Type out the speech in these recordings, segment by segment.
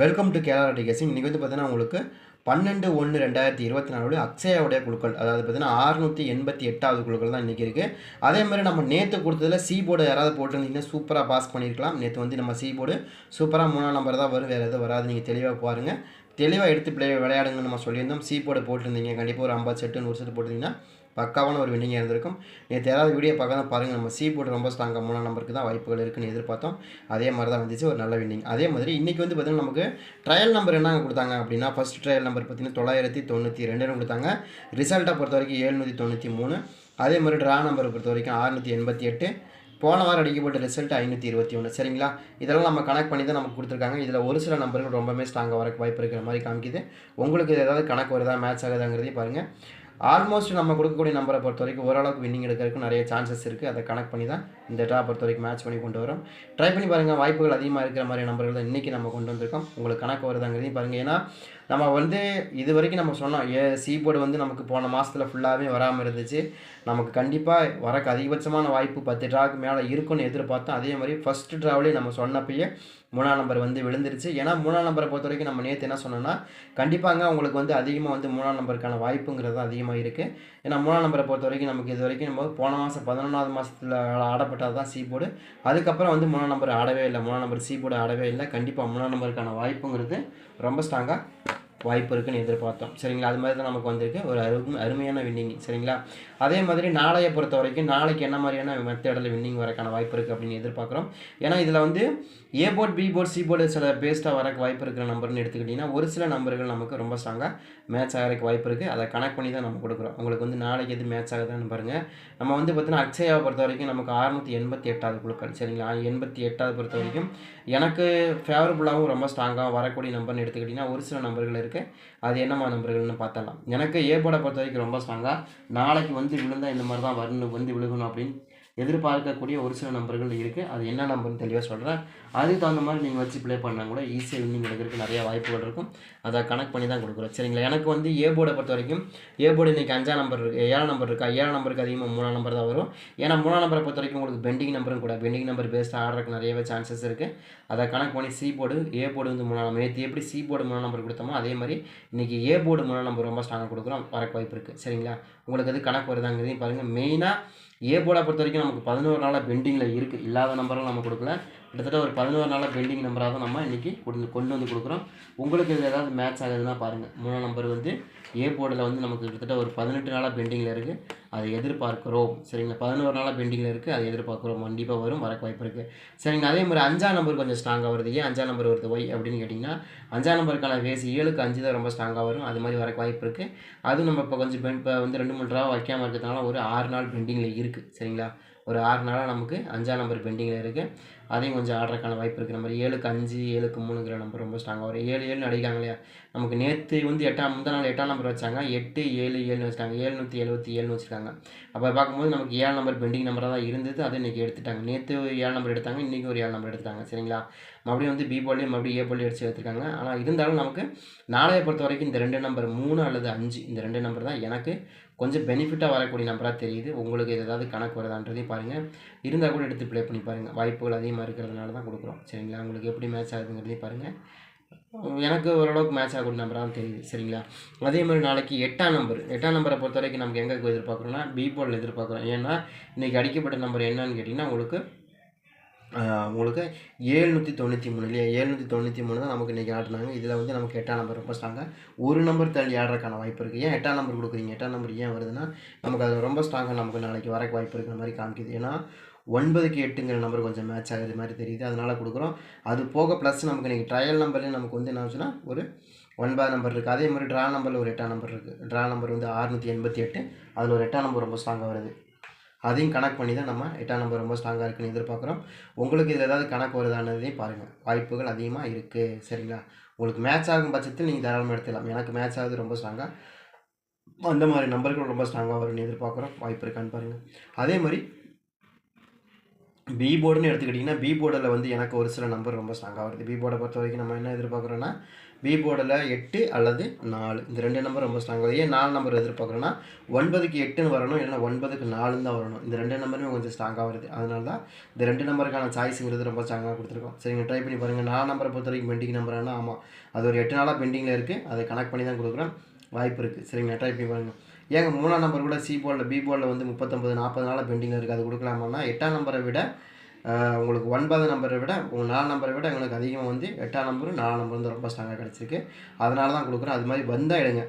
Welcome to Kerala கேசிங் இன்றைக்கி வந்து பார்த்தீங்கன்னா உங்களுக்கு பன்னெண்டு ஒன்று ரெண்டாயிரத்தி இருபத்தி நாலு அக்ஷயாவுடைய குழுக்கள் அதாவது பார்த்தீங்கன்னா அறுநூற்றி எண்பத்தி எட்டாவது குழுக்கள் தான் இன்றைக்கி இருக்குது அதே மாதிரி நம்ம நேற்று கொடுத்ததில் சி போர்டு யாராவது போட்டிருந்தீங்கன்னா சூப்பராக பாஸ் பண்ணியிருக்கலாம் நேற்று வந்து நம்ம சி போர்டு சூப்பராக மூணாம் நம்பர் தான் வரும். வேறு எதுவும் வராது. நீங்கள் தெளிவாக பாருங்கள் தெளிவாக எடுத்து பிளே விளையாடுங்கன்னு நம்ம சொல்லியிருந்தோம். சி போர்டு போட்டிருந்தீங்க. கண்டிப்பாக ஒரு ஐம்பது செட்டு நூறு செட்டு போட்டிருந்தீங்கன்னா பக்காவான ஒரு வின்னிங் இருந்திருக்கும். நேற்று யாராவது வீடியோ பார்க்காத பாருங்கள் நம்ம சி போட்டு ரொம்ப ஸ்ட்ராங்காக மூணாம் நம்பருக்கு தான் வாய்ப்புகள் இருக்குன்னு எதிர்பார்த்தோம். அதே மாதிரி தான் வந்துச்சு ஒரு நல்ல வின்னிங் அதே மாதிரி இன்றைக்கி வந்து பார்த்திங்கன்னா நமக்கு ட்ரையல் நம்பர் என்னங்க கொடுத்தாங்க அப்படின்னா ஃபஸ்ட் ட்ரையல் நம்பர் பார்த்தீங்கன்னா தொள்ளாயிரத்தி தொண்ணூற்றி ரெண்டுன்னு கொடுத்தாங்க. ரிசல்ட்டை பொறுத்த வரைக்கும் எழுநூற்றி தொண்ணூற்றி மூணு. அதே மாதிரி ட்ரா நம்பரை பொறுத்த வரைக்கும் அறுநூற்றி எண்பத்தி எட்டு. போன வாரம் அடிக்கப்பட்ட ரிசல்ட் ஐநூற்றி இருபத்தி ஒன்று சரிங்களா? இதெல்லாம் நம்ம கனெக்ட் பண்ணி தான் நமக்கு கொடுத்துருக்காங்க. இதில் ஒரு சில நம்பர்கள் ரொம்பவே ஸ்ட்ராங்காக வரக்கு வாய்ப்பு இருக்கிற மாதிரி காமிக்குது. உங்களுக்கு ஏதாவது கணக்கு வருதா? மேட்ச் ஆகுதாங்கிறதையும் பாருங்கள் ஆல்மோஸ்ட் நம்ம கொடுக்கக்கூடிய நம்பரை பொறுத்த வரைக்கும் ஓரளவுக்கு வின்னிங் எடுக்கிறதுக்கு நிறைய சான்சஸ் இருக்குது அதை கனெக்ட் பண்ணி தான் இந்த ட்ரா பொறுத்த வரைக்கும் மேட்ச் பண்ணி கொண்டு வரோம். ட்ரை பண்ணி பாருங்கள் வாய்ப்புகள் அதிகமாக இருக்கிற மாதிரி நம்பர்கள் தான் இன்றைக்கி நம்ம கொண்டு வந்திருக்கோம். உங்களுக்கு கணக்கு வருதாங்கிறதையும் பாருங்கள் ஏன்னா நம்ம வந்து இது வரைக்கும் நம்ம சொன்னோம் ஏ சீபோர்டு வந்து நமக்கு போன மாதத்தில் ஃபுல்லாகவே வராமல் இருந்துச்சு. நமக்கு கண்டிப்பாக வரக்கு அதிகபட்சமான வாய்ப்பு பத்து ட்ராக்கு மேலே இருக்குன்னு எதிர்பார்த்தோம். அதே மாதிரி ஃபஸ்ட்டு ட்ராவிலே நம்ம சொன்னப்பயே மூணாம் நம்பர் வந்து விழுந்துருச்சு. ஏன்னா மூணாம் நம்பரை பொறுத்த வரைக்கும் நம்ம நேற்று என்ன சொன்னோன்னா கண்டிப்பாங்க உங்களுக்கு வந்து அதிகமாக வந்து மூணாம் நம்பருக்கான வாய்ப்புங்கிறது தான் அதிகமாக இருக்குது ஏன்னா மூணாம் நம்பரை பொறுத்த வரைக்கும் நமக்கு இது வரைக்கும் நம்ம போன மாதம் பதினொன்றாவது மாதத்தில் ஆடப்பட்டது தான் சி போர்டு அதுக்கப்புறம் வந்து மூணாம் நம்பர் ஆடவே இல்லை. மூணாம் நம்பர் சி போர்டு ஆடவே இல்லை. கண்டிப்பாக மூணாம் நம்பருக்கான வாய்ப்புங்கிறது ரொம்ப ஸ்ட்ராங்காக வாய்ப்பு இருக்குன்னு எதிர்பார்த்தோம். சரிங்களா? அது மாதிரி தான் நமக்கு வந்திருக்கு. ஒரு அரு அருமையான வின்னிங் சரிங்களா? அதே மாதிரி நாளையை பொறுத்த வரைக்கும் நாளைக்கு என்ன மாதிரியான மெத்தடில் வின்னிங் வரக்கான வாய்ப்பு இருக்குது அப்படின்னு எதிர்பார்க்குறோம். ஏன்னா இதில் வந்து A board B board C board சில பேஸ்ட்டாக வரக்கு வாய்ப்பு இருக்கிற நம்பர்னு எடுத்துக்கிட்டிங்கன்னா ஒரு சில நம்பர்கள் நமக்கு ரொம்ப ஸ்ட்ராங்காக மேட்ச் ஆகிறதுக்கு வாய்ப்பு இருக்குது அதை கனெக்ட் பண்ணி தான் நம்ம கொடுக்குறோம். உங்களுக்கு வந்து நாளைக்கு எது மேட்ச் ஆகுதுன்னு பாருங்கள் நம்ம வந்து பார்த்தீங்கன்னா அக்ஷயாவை பொறுத்த வரைக்கும் நமக்கு அறுநூற்றி எண்பத்தி எட்டாவது குழுக்கள் சரிங்களா? எண்பத்தி எட்டாவது பொறுத்த வரைக்கும் எனக்கு ஃபேவரபுளாகவும் ரொம்ப ஸ்ட்ராங்காக வரக்கூடிய நம்பர்னு எடுத்துக்கிட்டிங்கன்னா ஒரு சில நம்பர்கள் இருக்குது அது என்னமா நம்பர்கள்னு பார்த்தலாம் எனக்கு ஏ பொறுத்த வரைக்கும் ரொம்ப ஸ்ட்ராங்காக நாளைக்கு வந்து விழுந்தால் இந்த மாதிரி தான் வரணும் வந்து விழுகணும் அப்படின்னு எதிர்பார்க்கக்கூடிய ஒரு சில நம்பர்கள் இருக்குது அது என்ன நம்பர்னு தெளிவாக சொல்கிறேன் அதுக்கு தகுந்த மாதிரி நீங்கள் வச்சு ப்ளே பண்ணால் கூட ஈஸியாக வின்னிங் எடுக்கிறதுக்கு நிறைய வாய்ப்புகள் இருக்கும். அதை கனெக்ட் பண்ணி தான் கொடுக்குறோம். சரிங்களா? எனக்கு வந்து ஏ போர்டை பொறுத்த வரைக்கும் ஏ போர்டு இன்றைக்கி அஞ்சாம் நம்பர் இருக்குது ஏழாம் நம்பர் இருக்கா? ஏழாம் நம்பருக்கு அதிகமாக மூணாம் நம்பர் தான் வரும். ஏன்னா மூணாம் நம்பரை பொறுத்த வரைக்கும் உங்களுக்கு பெண்டிங் நம்பரும் கூட பெண்டிங் நம்பர் பேஸ்ட் ஆடுறதுக்கு நிறையவே சான்சஸ் இருக்குது அதை கனெக்ட் பண்ணி சி போர்டு ஏ போர்டு வந்து மூணாம் நம்பர் நேற்று எப்படி சி போர்டு மூணாம் நம்பர் கொடுத்தோமோ அதே மாதிரி இன்றைக்கி ஏ போர்டு மூணாம் நம்பர் ரொம்ப ஸ்ட்ராங்காக கொடுக்குறோம். வரக்கு வாய்ப்பு இருக்குது சரிங்களா? உங்களுக்கு அது கணக்கு வருதாங்கிறதையும் பாருங்கள் மெயினாக ஏ போர்டை பொறுத்த வரைக்கும் நமக்கு பதினோரு நாளாக பெண்டிங்கில் இருக்குது இல்லாத நம்பரெல்லாம் நம்ம கொடுக்கல. கிட்டத்தட்ட ஒரு பதினோரு நாளாக பெண்டிங் நம்பராக தான் நம்ம இன்றைக்கி கொண்டு கொண்டு வந்து கொடுக்குறோம். உங்களுக்கு இது ஏதாவது மேட்ச் ஆகுதுன்னா பாருங்கள் மூணாம் நம்பர் வந்து ஏ போர்டில் வந்து நமக்கு கிட்டத்தட்ட ஒரு பதினெட்டு நாளாக பெண்டிங்கில் இருக்குது அதை எதிர்பார்க்குறோம். சரிங்களா? பதினோரு நாளாக பெண்டிங்கில் இருக்குது அதை எதிர்பார்க்குறோம். கண்டிப்பாக வரும். வரக்கு வாய்ப்பு இருக்குது சரிங்க அதே மாதிரி அஞ்சாம் நம்பர் கொஞ்சம் ஸ்ட்ராங்காக வருது. ஏன் அஞ்சாம் நம்பர் வருது? ஒய் அப்படின்னு கேட்டிங்கன்னா அஞ்சாம் நம்பருக்கான வேஸ் ஏழுக்கு அஞ்சு தான் ரொம்ப ஸ்ட்ராங்காக வரும். அது மாதிரி வரக்கு வாய்ப்பு இருக்குது அதுவும் நம்ம இப்போ கொஞ்சம் பெண் இப்போ வந்து ரெண்டு மூணு ரூபா வைக்காமல் இருக்கிறதுனால ஒரு ஆறு நாள் பெண்டிங்கில் இருக்குது சரிங்களா? ஒரு ஆறு நாளாக நமக்கு அஞ்சாம் நம்பர் பெண்டிங்கில் இருக்குது அதையும் கொஞ்சம் ஆடுறதுக்கான வாய்ப்பு இருக்குது நம்பர் ஏழுக்கு அஞ்சு ஏழுக்கு மூணுங்கிற நம்பர் ரொம்ப ஸ்ட்ராங்காக வரும். ஏழு ஏழு அடிக்காங்க இல்லையா? நமக்கு நேற்று வந்து எட்டாம் முந்தா நாள் எட்டாம் நம்பர் வச்சாங்க. எட்டு ஏழு ஏழுன்னு வச்சுட்டாங்க. ஏழ்நூற்றி எழுபத்தி ஏழுன்னு வச்சுருக்காங்க. அப்போ பார்க்கும்போது நமக்கு ஏழு நம்பர் பெண்டிங் நம்பராக தான் இருந்தது. அதை இன்றைக்கி எடுத்துட்டாங்க. நேற்று ஏழு நம்பர் எடுத்தாங்க. இன்றைக்கி ஒரு ஏழு நம்பர் எடுத்துட்டாங்க. சரிங்களா? மறுபடியும் வந்து பி போலியும் மறுபடியும் ஏ போலியும் எடுத்து எடுத்துருக்காங்க ஆனால் இருந்தாலும் நமக்கு நாளைய பொறுத்த வரைக்கும் இந்த ரெண்டு நம்பர் மூணு அல்லது அஞ்சு இந்த ரெண்டு நம்பர் தான் எனக்கு கொஞ்சம் பெனிஃபிட்டாக வரக்கூடிய நம்பராக தெரியுது. உங்களுக்கு ஏதாவது கணக்கு வருதான்றதையும் பாருங்கள் இருந்தால் கூட எடுத்து ப்ளே பண்ணி பாருங்கள் வாய்ப்புகள் அதிகமாக இருக்கிறதுனால தான் கொடுக்குறோம். சரிங்களா? உங்களுக்கு எப்படி மேட்ச் ஆகுதுங்கிறதையும் பாருங்கள் எனக்கு ஓரளவுக்கு மேட்ச் ஆகும் நம்பராக தெரியுது. சரிங்களா? அதே மாதிரி நாளைக்கு எட்டாம் நம்பர் எட்டாம் நம்பரை பொறுத்த வரைக்கும் நமக்கு எங்கே எதிர்பார்க்குறோம்னா பி போர்டில் எதிர்பார்க்குறோம். ஏன்னா இன்றைக்கி அடிக்கப்பட்ட நம்பர் என்னன்னு கேட்டிங்கன்னா உங்களுக்கு உங்களுக்கு ஏழ்நூற்றி தொண்ணூற்றி மூணு இல்லையா? ஏழ்நூற்றி தொண்ணூற்றி மூணு தான் நமக்கு இன்றைக்கி ஆடினாங்க. இதில் வந்து நமக்கு எட்டாம் நம்பர் ரொம்ப ஸ்ட்ராங்காக ஒரு நம்பர் தள்ளி ஆடுறதுக்கான வாய்ப்பு இருக்குது ஏன் எட்டாம் நம்பர் கொடுக்குறீங்க? எட்டாம் நம்பர் ஏன் வருதுன்னா நமக்கு அது ரொம்ப ஸ்ட்ராங்காக நமக்கு நாளைக்கு வரக்கு வாய்ப்பு இருக்கிற மாதிரி காமிக்குது. ஏன்னா ஒன்பதுக்கு எட்டுங்கிற நம்பர் கொஞ்சம் மேட்ச் ஆகுது மாதிரி தெரியுது. அதனால் கொடுக்குறோம். அது போக ப்ளஸ் நமக்கு இன்றைக்கி ட்ரையல் நம்பர்லேயும் நமக்கு வந்து என்ன ஆச்சுன்னா ஒரு ஒன்பது நம்பர் இருக்குது அதே மாதிரி ட்ரா நம்பரில் ஒரு எட்டாம் நம்பர் இருக்குது ட்ரா நம்பர் வந்து ஆறுநூற்றி எண்பத்தி எட்டு. அதில் ஒரு எட்டாம் நம்பர் ரொம்ப ஸ்ட்ராங்காக வருது. அதையும் கணக்கு பண்ணி தான் நம்ம எட்டாம் நம்பர் ரொம்ப ஸ்ட்ராங்காக இருக்குன்னு எதிர்பார்க்குறோம். உங்களுக்கு இதில் ஏதாவது கணக்கு வருதானதையும் பாருங்கள் வாய்ப்புகள் அதிகமாக இருக்குது சரிங்களா? உங்களுக்கு மேட்ச் ஆகும் பட்சத்தில் நீங்கள் தாராளமாக எடுத்துக்கலாம். எனக்கு மேட்ச் ஆகுது ரொம்ப ஸ்ட்ராங்காக அந்த மாதிரி நம்பர்கள் ரொம்ப ஸ்ட்ராங்காக வரும்னு எதிர்பார்க்குறோம். வாய்ப்பு இருக்கான்னு பாருங்கள் அதே மாதிரி பி போர்டுன்னு எடுத்துக்கிட்டிங்கன்னா பி போர்டில் வந்து எனக்கு ஒரு சில நம்பர் ரொம்ப ஸ்ட்ராங்காக வருது. பி போர்டை பொறுத்த வரைக்கும் நம்ம என்ன எதிர்பார்க்குறோன்னா பி போர்டில் எட்டு அல்லது நாலு. இந்த ரெண்டு நம்பர் ரொம்ப ஸ்ட்ராங் வருது. ஏன் நாலு நம்பர் எதிர்பார்க்குறோன்னா ஒன்பதுக்கு எட்டுன்னு வரணும் இல்லைன்னா ஒன்பதுக்கு நாலுன்னு தான் வரணும். இந்த ரெண்டு நம்பருமே கொஞ்சம் ஸ்ட்ராங்காக வருது. அதனால தான் இந்த ரெண்டு நம்பருக்கான சாய்ஸுங்கிறது ரொம்ப ஸ்ட்ராங்காக கொடுத்துருக்கோம். சரிங்க ட்ரை பண்ணி பாருங்கள் நாலு நம்பரை பொறுத்த வரைக்கும் பெண்டிங் நம்பரானா ஆமாம் அது ஒரு எட்டு நாளாக பெண்டிங்கில் இருக்குது அதை கனெக்ட் பண்ணி தான் கொடுக்குறோம் வாய்ப்பு இருக்குது சரிங்களா ட்ரை பண்ணி பாருங்கள் ஏங்க மூணாம் நம்பர் கூட சி போர்டில் பி போர்டில் வந்து முப்பத்தொம்பது நாற்பது நாளாக பெண்டிங்கில் இருக்குது அது கொடுக்கலாமான்னா எட்டாம் நம்பரை விட உங்களுக்கு ஒன்பது நம்பரை விட உங்கள் நாலு நம்பரை விட எங்களுக்கு அதிகமாக வந்து எட்டாம் நம்பரும் நாலாம் நம்பர் வந்து ரொம்ப ஸ்ட்ராங்காக கிடச்சிருக்கு. அதனால தான் கொடுக்குறோம். அது மாதிரி வந்தால் எடுங்க.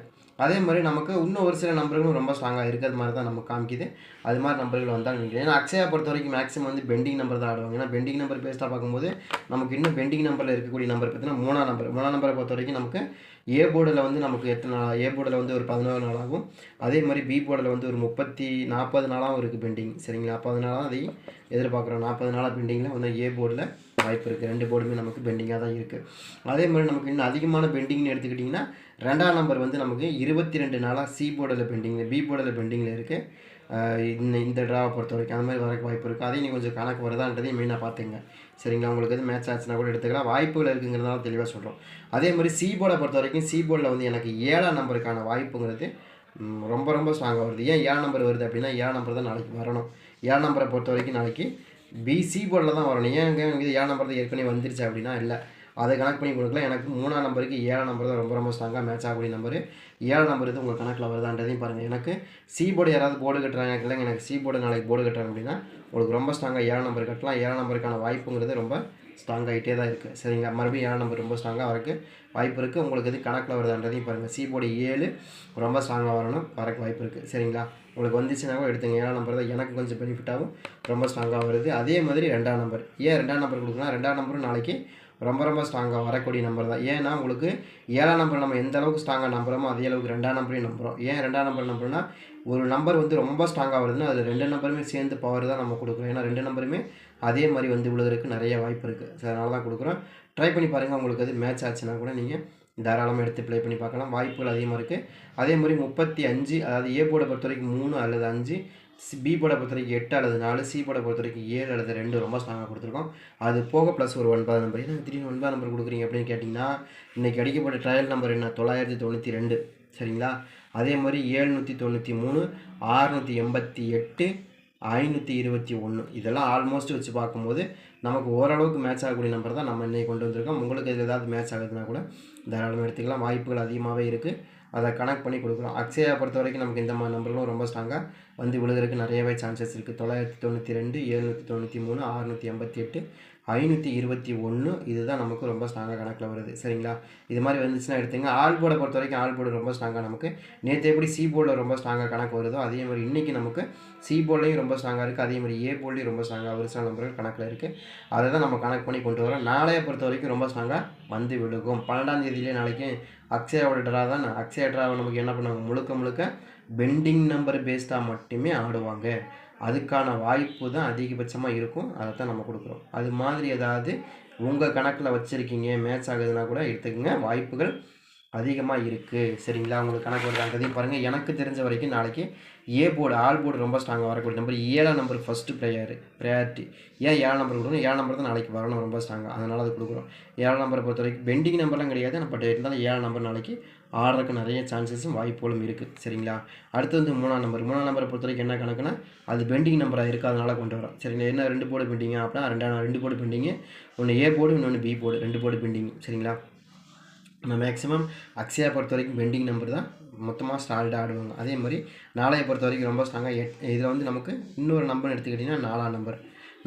அதே மாதிரி நமக்கு இன்னும் ஒரு சில நம்பர்களும் ரொம்ப ஸ்ட்ராங்காக இருக்கிறது மாதிரி தான் நமக்கு காமிக்குது. அது மாதிரி நம்பர்கள் வந்தால் நினைக்கிறேன் ஏன்னா அக்ஷயா பொறுத்த வரைக்கும் மேக்ஸிமம் வந்து பெண்டிங் நம்பர் தான் ஆடுவாங்க. ஏன்னா பெண்டிங் நம்பர் பேஸ்டாக பார்க்கும்போது நமக்கு இன்னும் பெண்டிங் நம்பரில் இருக்கக்கூடிய நம்பர் பார்த்தீங்கன்னா மூணாம் நம்பர் மூணாம் நம்பரை பொறுத்த வரைக்கும் நமக்கு ஏ போர்டில் வந்து நமக்கு எத்தனை நாள் ஏ போர்டில் வந்து ஒரு பதினோரு நாள் ஆகும். அதே மாதிரி பி போர்டில் வந்து ஒரு முப்பத்தி நாற்பது நாளாகவும் இருக்குது பெண்டிங் சரிங்களா? நாற்பது நாளாக அதையும் எதிர்பார்க்குறோம். நாற்பது நாளாக பெண்டிங்கில் வந்து ஏ போர்டில் வாய்ப்பு இருக்குது ரெண்டு போர்டுமே நமக்கு பெண்டிங்காக தான் இருக்குது அதே மாதிரி நமக்கு இன்னும் அதிகமான பெண்டிங்னு எடுத்துக்கிட்டிங்கன்னா ரெண்டாம் நம்பர் வந்து நமக்கு இருபத்தி ரெண்டு நாளாக சி போர்டில் பெண்டிங்கில் பி போர்டில் பெண்டிங்கில் இருக்குது இந்த இந்த ட்ராவை பொறுத்த வரைக்கும் அந்த மாதிரி வரக்கு வாய்ப்பு இருக்குது அதையும் நீங்கள் கொஞ்சம் கணக்கு வருதான்றதையும் மெயினாக பார்த்துங்க. சரிங்களா? உங்களுக்கு எது மேட்ச் ஆச்சுன்னா கூட எடுத்துக்கலாம். வாய்ப்புகள் இருக்குங்கிறதால தெளிவாக சொல்கிறோம் அதே மாதிரி சி போர்டை பொறுத்த வரைக்கும் சி போர்டில் வந்து எனக்கு ஏழாம் நம்பருக்கான வாய்ப்புங்கிறது ரொம்ப ரொம்ப ஸ்ட்ராங்காக வருது. ஏன் ஏழு நம்பர் வருது அப்படின்னா ஏழு நம்பர் தான் நாளைக்கு வரணும். ஏழு நம்பரை பொறுத்த வரைக்கும் நாளைக்கு பிசி போர்டில் தான் வரணும். ஏன் இங்கே ஏழு ஏழாம் நம்பர் தான் ஏற்கனவே வந்துருச்சு அப்படின்னா இல்லை. அதை கணக்கு பண்ணி கொடுக்கலாம். எனக்கு மூணாம் நம்பருக்கு ஏழாம் நம்பர் தான் ரொம்ப ரொம்ப ஸ்ட்ராங்காக மேட்ச் ஆகக்கூடிய நம்பர் ஏழாம் நம்பர் இது உங்கள் கணக்கில் வருதான்றதையும் பாருங்கள் எனக்கு சி போர்டு யாராவது போர்டு கட்டுறாங்க இல்லைங்க எனக்கு சி போர்டு நாளைக்கு போர்டு கட்டுறாங்க அப்படின்னா உங்களுக்கு ரொம்ப ஸ்ட்ராங்காக ஏழாம் நம்பர் கட்டலாம். ஏழாம் நம்பருக்கான வாய்ப்புங்கிறது ரொம்ப ஸ்ட்ராங் ஆகிட்டே தான் இருக்குது சரிங்களா மறுபடியும் ஏழாம் நம்பர் ரொம்ப ஸ்ட்ராங்காக வரக்கு வாய்ப்பு இருக்குது உங்களுக்கு எது கணக்கில் வருதான்றதையும் பாருங்கள் சி போர்டு ஏழு ரொம்ப ஸ்ட்ராங்காக வரணும் வரக்கு வாய்ப்பு இருக்குது சரிங்களா? உங்களுக்கு வந்துச்சுன்னா கூட எடுத்துங்க. ஏழாம் நம்பர் தான் எனக்கு கொஞ்சம் பெனிஃபிட்டாகவும் ரொம்ப ஸ்ட்ராங்காக வருது. அதே மாதிரி ரெண்டாம் நம்பர் ஏன் ரெண்டாம் நம்பர் கொடுக்கணும்? ரெண்டாம் நம்பரும் நாளைக்கு ரொம்ப ரொம்ப ஸ்ட்ராங்காக வரக்கூடிய நம்பர் தான். ஏன்னா உங்களுக்கு ஏழாம் நம்பர் நம்ம எந்த அளவுக்கு ஸ்ட்ராங்காக நம்புகிறோமோ அதே அளவுக்கு ரெண்டாம் நம்பரையும் நம்புகிறோம் ஏன் ரெண்டாம் நம்பர் நம்புறோம்னா ஒரு நம்பர் வந்து ரொம்ப ஸ்ட்ராங்காக வருதுன்னா அதில் ரெண்டு நம்பருமே சேர்ந்து பவர் தான் நம்ம கொடுக்குறோம் ஏன்னா ரெண்டு நம்பருமே அதே மாதிரி வந்து விழுதுறதுக்கு நிறைய வாய்ப்பு இருக்குது ஸோ அதனால தான் கொடுக்குறோம். ட்ரை பண்ணி பாருங்கள் உங்களுக்கு அது மேட்ச் ஆச்சுன்னா கூட நீங்கள் தாராளமாக எடுத்து ப்ளே பண்ணி பார்க்கலாம். வாய்ப்புகள் அதிகமாக இருக்குது அதே மாதிரி முப்பத்தி அஞ்சு அதாவது ஏ போர்டை பொறுத்த வரைக்கும் மூணு அல்லது அஞ்சு சி பி போட பொறுத்த வரைக்கும் எட்டு அல்லது நாலு சி போட பொறுத்த வரைக்கும் ஏழு அல்லது ரெண்டு ரொம்ப ஸ்ட்ராங்காக கொடுத்துருக்கோம். அது போக ப்ளஸ் ஒரு ஒன்பது நம்பர் ஏன்னா திடீர்னு ஒன்பது நம்பர் கொடுக்குறீங்க அப்படின்னு கேட்டிங்கன்னா இன்றைக்கி அடிக்கப்பட்ட ட்ரையல் நம்பர் என்ன? தொள்ளாயிரத்தி தொண்ணூற்றி ரெண்டு. சரிங்களா? அதே மாதிரி ஏழ்நூற்றி தொண்ணூற்றி மூணு ஆறுநூற்றி எண்பத்தி எட்டு ஐநூற்றி இருபத்தி ஒன்று இதெல்லாம் ஆல்மோஸ்ட் வச்சு பார்க்கும்போது நமக்கு ஓரளவுக்கு மேட்ச் ஆகக்கூடிய நம்பர் தான் நம்ம இன்றைக்கி கொண்டு வந்திருக்கோம். உங்களுக்கு இதில் ஏதாவது மேட்ச் ஆகுதுன்னா கூட தாராளமாக எடுத்துக்கலாம். வாய்ப்புகள் அதிகமாகவே இருக்குது அதை கனெக்ட் பண்ணி கொடுக்குறோம் அக்ஷயா பொறுத்த வரைக்கும் நமக்கு இந்த மாதிரி நம்பர்களும் ரொம்ப ஸ்ட்ராங்காக வந்து விழுகிறதுக்கு நிறையவே சான்சஸ் இருக்குது தொள்ளாயிரத்தி தொண்ணூற்றி ரெண்டு ஏழ்நூற்றி தொண்ணூற்றி மூணு ஆறுநூற்றி எண்பத்தி எட்டு ஐநூற்றி இருபத்தி ஒன்று இதுதான் நமக்கு ரொம்ப ஸ்ட்ராங்காக கணக்கில் வருது. சரிங்களா? இது மாதிரி வந்துச்சுன்னா எடுத்துங்க. ஆல் போர்டை பொறுத்த வரைக்கும் ஆல் போர்டு ரொம்ப ஸ்ட்ராங்காக நமக்கு. நேற்று எப்படி சி போர்டில் ரொம்ப ஸ்ட்ராங்காக கணக்கு வருதோ அதே மாதிரி இன்றைக்கி நமக்கு சி போர்ட்லேயும் ரொம்ப ஸ்ட்ராங்காக இருக்குது அதே மாதிரி ஏ போர்ட்லேயும் ரொம்ப ஸ்ட்ராங்காக ஒரு சில நம்பர்கள் கணக்கில் இருக்குது அதை தான் நம்ம கணக்கு பண்ணி கொண்டு வரோம். நாளைய பொறுத்த வரைக்கும் ரொம்ப ஸ்ட்ராங்காக வந்து விழுகும். பன்னெண்டாம் தேதியிலே நாளைக்கு அக்ஷயாவோட ட்ரா தான் அக்ஷயா ட்ராவை நமக்கு என்ன பண்ணுவாங்க? முழுக்க முழுக்க பெண்டிங் நம்பர் பேஸ்டாக மட்டுமே ஆடுவாங்க. அதுக்கான வாய்ப்பு தான் அதிகபட்சமாக இருக்கும். அதை தான் நம்ம கொடுக்குறோம். அது மாதிரி ஏதாவது உங்கள் கணக்கில் வச்சுருக்கீங்க மேட்ச் ஆகுதுன்னா கூட எடுத்துக்கோங்க. வாய்ப்புகள் அதிகமாக இருக்குது சரிங்களா? உங்களுக்கு கணக்கு வருதாங்கிறதையும் பாருங்கள் எனக்கு தெரிஞ்ச வரைக்கும் நாளைக்கு ஏ போர்டு ஆல் போர்டு ரொம்ப ஸ்ட்ராங்காக வரக்கூடிய நம்பர் ஏழாம் நம்பர் ஃபஸ்ட்டு ப்ரையார் ப்ரையாரிட்டி ஏன் ஏழாம் நம்பர் கொடுக்கணும்? ஏழாம் நம்பர் தான் நாளைக்கு வரணும். ரொம்ப ஸ்ட்ராங்காக அதனால் அது கொடுக்குறோம். ஏழாம் நம்பரை பொறுத்த வரைக்கும் பெண்டிங் நம்பர்லாம் கிடையாது. பட் இருந்தாலும் ஏழாம் நம்பர் நாளைக்கு ஆடுறதுக்கு நிறைய சான்சஸும் வாய்ப்புகளும் இருக்குது சரிங்களா? அடுத்து வந்து மூணாம் நம்பர் மூணாம் நம்பரை பொறுத்த வரைக்கும் என்ன கணக்குனா அது பெண்டிங் நம்பராக இருக்குது அதனால் கொண்டு வரோம் சரிங்களா? என்ன ரெண்டு போர்டு பெண்டிங்க அப்படின்னா ரெண்டாம் ரெண்டு போர்டு பெண்டிங்கு ஒன்று ஏ போர்டு இன்னொன்று பி போர்டு ரெண்டு போர்டு பெண்டிங் சரிங்களா? நம்ம மேக்ஸிமம் அக்ஷயா பொறுத்த வரைக்கும் பெண்டிங் நம்பர் தான் மொத்தமாக ஸ்டால்டாக ஆடுவாங்க. அதே மாதிரி நாளையை பொறுத்த வரைக்கும் ரொம்ப ஸ்ட்ராங்காக எட் இதில் வந்து நமக்கு இன்னொரு நம்பர் எடுத்துக்கிட்டிங்கன்னா நாலாம் நம்பர்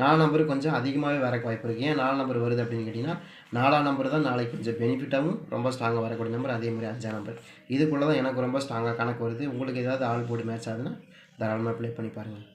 நாலாம் நம்பர் கொஞ்சம் அதிகமாகவே வரக்கு வாய்ப்பு இருக்குது ஏன் நாலாம் நம்பர் வருது அப்படின்னு கேட்டிங்கன்னா நாலாம் நம்பர் தான் நாளைக்கு கொஞ்சம் பெனிஃபிட்டாகவும் ரொம்ப ஸ்ட்ராங்காக வரக்கூடிய நம்பர் அதே மாதிரி அஞ்சாம் நம்பர். இதுக்குள்ளே தான் எனக்கு ரொம்ப ஸ்ட்ராங்காக கணக்கு வருது. உங்களுக்கு ஏதாவது ஆள் போர்டு மேட்ச் ஆகுதுன்னா தாராளமாக ப்ளே பண்ணி பாருங்கள்